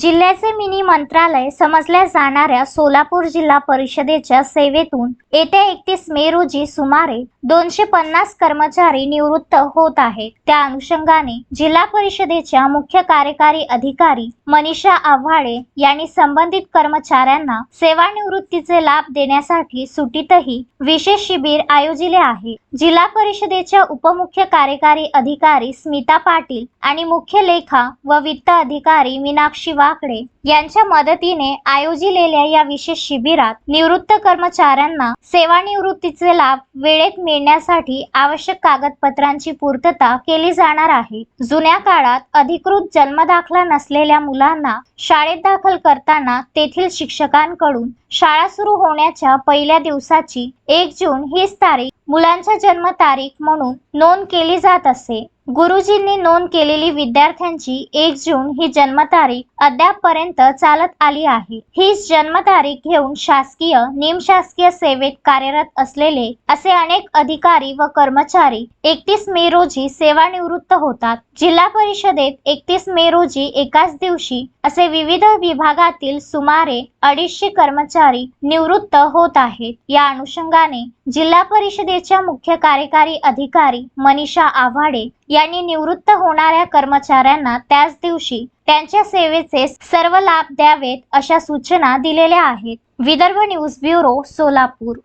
जिल्ह्याचे मिनी मंत्रालय समजल्या जाणाऱ्या सोलापूर जिल्हा परिषदेच्या सेवेतून येत्या एकतीस मे रोजी सुमारे दोनशे पन्नास कर्मचारी निवृत्त होत आहेत. त्या अनुषंगाने जिल्हा परिषदेच्या मुख्य कार्यकारी अधिकारी मनीषा आव्हाडे यांनी संबंधित कर्मचाऱ्यांना सेवानिवृत्तीचे लाभ देण्यासाठी सुटीतही विशेष शिबिर आयोजिले आहे. जिल्हा परिषदेच्या उपमुख्य कार्यकारी अधिकारी स्मिता पाटील आणि मुख्य लेखा व वित्त अधिकारी मीनाक्षी शिवाकडे यांच्या मदतीने आयोजिलेल्या या विशेष शिबिरात निवृत्त कर्मचाऱ्यांना सेवानिवृत्तीचे लाभ वेळेत मिळण्यासाठी आवश्यक कागदपत्रांची पूर्तता केली जाणार आहे. जुन्या काळात अधिकृत जन्मदाखला नसलेल्या मुलांना शाळेत दाखल करताना तेथील शिक्षकांकडून शाळा सुरू होण्याच्या पहिल्या दिवसाची एक जून हीच तारीख मुलांच्या जन्मतारीख म्हणून नोंद केली जात असे. गुरुजींनी नोंद केलेली विद्यार्थ्यांची एक जून ही जन्मतारीख अद्यापपर्यंत चालत आली आहे. हीच जन्मतारीख घेऊन शासकीय निमशासकीय सेवेत कार्यरत असलेले असे अनेक अधिकारी व कर्मचारी एकतीस मे रोजी सेवानिवृत्त होतात. जिल्हा परिषदेत एकतीस मे रोजी एकाच दिवशी असे विविध विभागातील सुमारे अडीचशे कर्मचारी निवृत्त होत आहेत. या अनुषंगाने जिल्हा परिषदेच्या मुख्य कार्यकारी अधिकारी मनीषा आव्हाडे यांनी निवृत्त होणाऱ्या कर्मचाऱ्यांना त्याच दिवशी त्यांच्या सेवेचे सर्व लाभ द्यावेत अशा सूचना दिलेल्या आहेत. Vidarbha news bureau Solapur.